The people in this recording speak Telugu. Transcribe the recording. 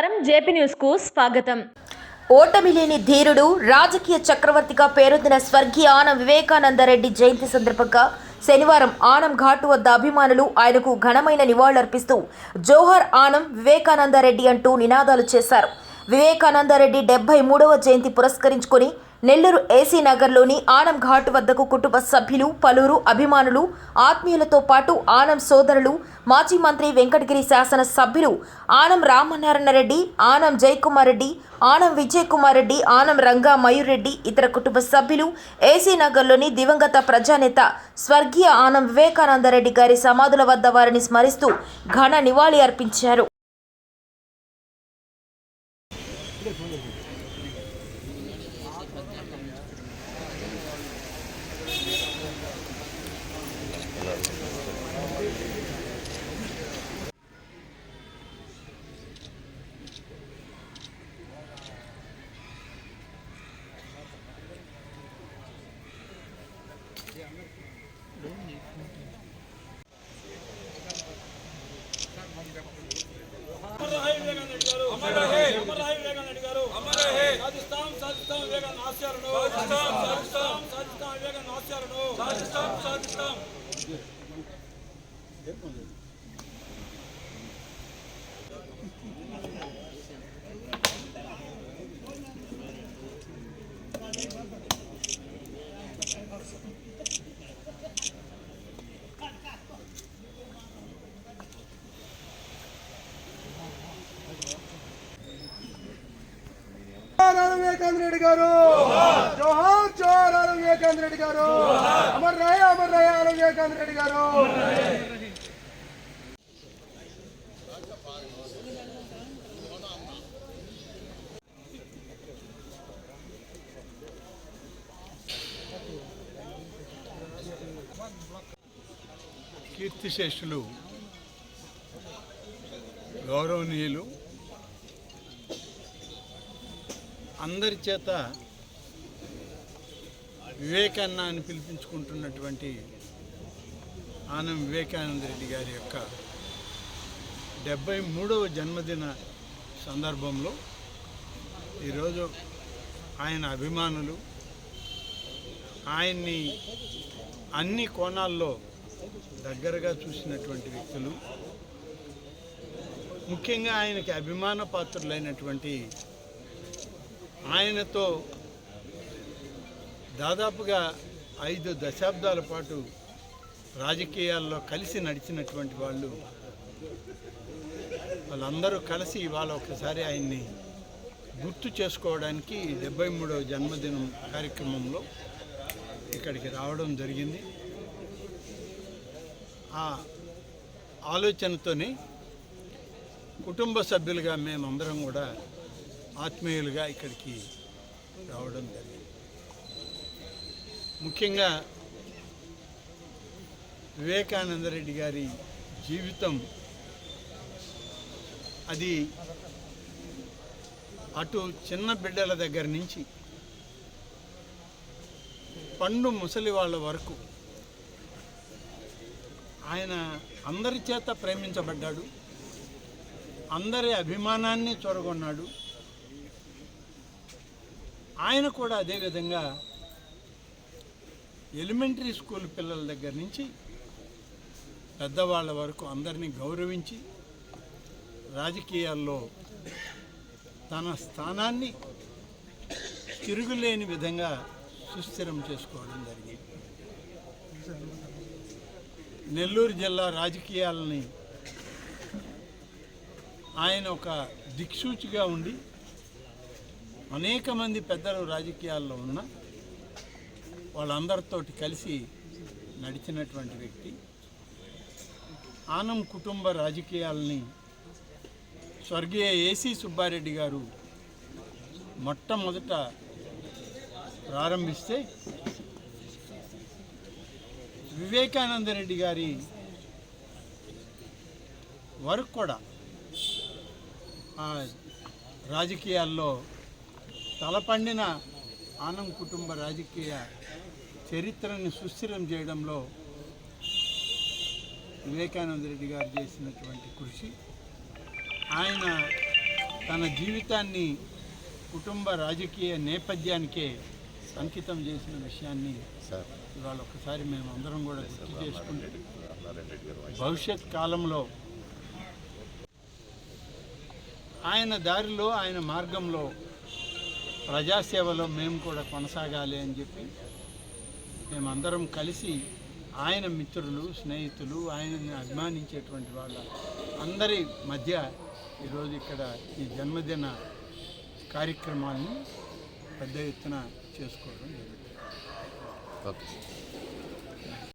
నమస్కారం జేపీ న్యూస్కు స్వాగతం. ఓటమి లేని ధీరుడు రాజకీయ చక్రవర్తిగా పేరొందిన స్వర్గీయ ఆనం వివేకానందరెడ్డి జయంతి సందర్భంగా శనివారం ఆనం ఘాటు వద్ద అభిమానులు ఆయనకు ఘనమైన నివాళులర్పిస్తూ జోహర్ ఆనం వివేకానందరెడ్డి అంటూ నినాదాలు చేశారు. వివేకానందరెడ్డి డెబ్బై మూడవ జయంతి పురస్కరించుకొని నెల్లూరు ఏసీ నగర్లోని ఆనం ఘాట్ వద్దకు కుటుంబ సభ్యులు పలువురు అభిమానులు ఆత్మీయులతో పాటు ఆనం సోదరులు మాజీ మంత్రి వెంకటగిరి శాసన సభ్యులు ఆనం రామనారాయణ రెడ్డి ఆనం జయకుమార్ రెడ్డి ఆనం విజయ్ కుమార్ రెడ్డి ఆనం రంగా మయూర్ రెడ్డి ఇతర కుటుంబ సభ్యులు ఏసీ నగర్లోని దివంగత ప్రజానేత స్వర్గీయ ఆనం వివేకానందరెడ్డి గారి సమాధుల వద్ద వారిని స్మరిస్తూ ఘన నివాళి అర్పించారు అమర్ రహే వివేకానంద గారు అమర్ రహే అమర్ రహే వివేకానంద గారు అమర్ రహే సాధిస్తాం సాధిస్తాం వివేకానంద ఆశయాలను సాధిస్తాం సాధిస్తాం సాధిస్తాం వివేకానంద ఆశయాలను సాధిస్తాం సాధిస్తాం జోహార్ వివేకాంద్ రెడ్డి గారు! జోహార్ జోహార్ ఆర్ వివేకాంద్ రెడ్డి గారు! అమర్ రాయ అమర్ రాయ ఆర్ వివేకాంద్ రెడ్డి గారు కీర్తిశేషులు గౌరవనీయులు అందరి చేత వివేకాన్న అని పిలిపించుకుంటున్నటువంటి ఆనం వివేకానంద రెడ్డి గారి యొక్క డెబ్బై మూడవ జన్మదిన సందర్భంలో ఈరోజు ఆయన అభిమానులు ఆయన్ని అన్ని కోణాల్లో దగ్గరగా చూసినటువంటి వ్యక్తులు ముఖ్యంగా ఆయనకి అభిమాన పాత్రులైనటువంటి ఆయనతో దాదాపుగా ఐదు దశాబ్దాల పాటు రాజకీయాల్లో కలిసి నడిచినటువంటి వాళ్ళు వాళ్ళందరూ కలిసి ఇవాళ ఒకసారి ఆయన్ని గుర్తు చేసుకోవడానికి డెబ్బై మూడవ జన్మదినం కార్యక్రమంలో ఇక్కడికి రావడం జరిగింది. ఆ ఆలోచనతోనే కుటుంబ సభ్యులుగా మేమందరం కూడా ఆత్మీయులుగా ఇక్కడికి రావడం జరిగింది. ముఖ్యంగా వివేకానందరెడ్డి గారి జీవితం అది అటు చిన్న బిడ్డల దగ్గర నుంచి పండు ముసలి వాళ్ళ వరకు ఆయన అందరి చేత ప్రేమించబడ్డాడు అందరి అభిమానాన్ని చొరగొన్నాడు ఆయన కూడా అదేవిధంగా ఎలిమెంటరీ స్కూల్ పిల్లల దగ్గర నుంచి పెద్దవాళ్ళ వరకు అందరినీ గౌరవించి రాజకీయాల్లో తన స్థానాన్ని తిరుగులేని విధంగా సుస్థిరం చేసుకోవడం జరిగింది. నెల్లూరు జిల్లా రాజకీయాలని ఆయన ఒక దిక్సూచిగా ఉండి అనేక మంది పెద్దలు రాజకీయాల్లో ఉన్న వాళ్ళందరితోటి కలిసి నడిచినటువంటి వ్యక్తి. ఆనం కుటుంబ రాజకీయాలని స్వర్గీయ ఏసీ సుబ్బారెడ్డి గారు మొట్టమొదట ప్రారంభిస్తే వివేకానందరెడ్డి గారి వరకు కూడా ఆ రాజకీయాల్లో తలపండిన ఆనం కుటుంబ రాజకీయ చరిత్రని సుస్థిరం చేయడంలో వివేకానంద రెడ్డి గారు చేసినటువంటి కృషి. ఆయన తన జీవితాన్ని కుటుంబ రాజకీయ నేపథ్యానికే అంకితం చేసిన విషయాన్ని ఇవాళ ఒకసారి మేము అందరం కూడా గుర్తు చేసుకుంటే భవిష్యత్ కాలంలో ఆయన దారిలో ఆయన మార్గంలో ప్రజాసేవలో మేము కూడా కొనసాగాలి అని చెప్పి మేమందరం కలిసి ఆయన మిత్రులు స్నేహితులు ఆయనని అభిమానించేటువంటి వాళ్ళ అందరి మధ్య ఈరోజు ఇక్కడ ఈ జన్మదిన కార్యక్రమాన్ని పెద్ద ఎత్తున చేసుకోవడం జరుగుతుంది. ఓకే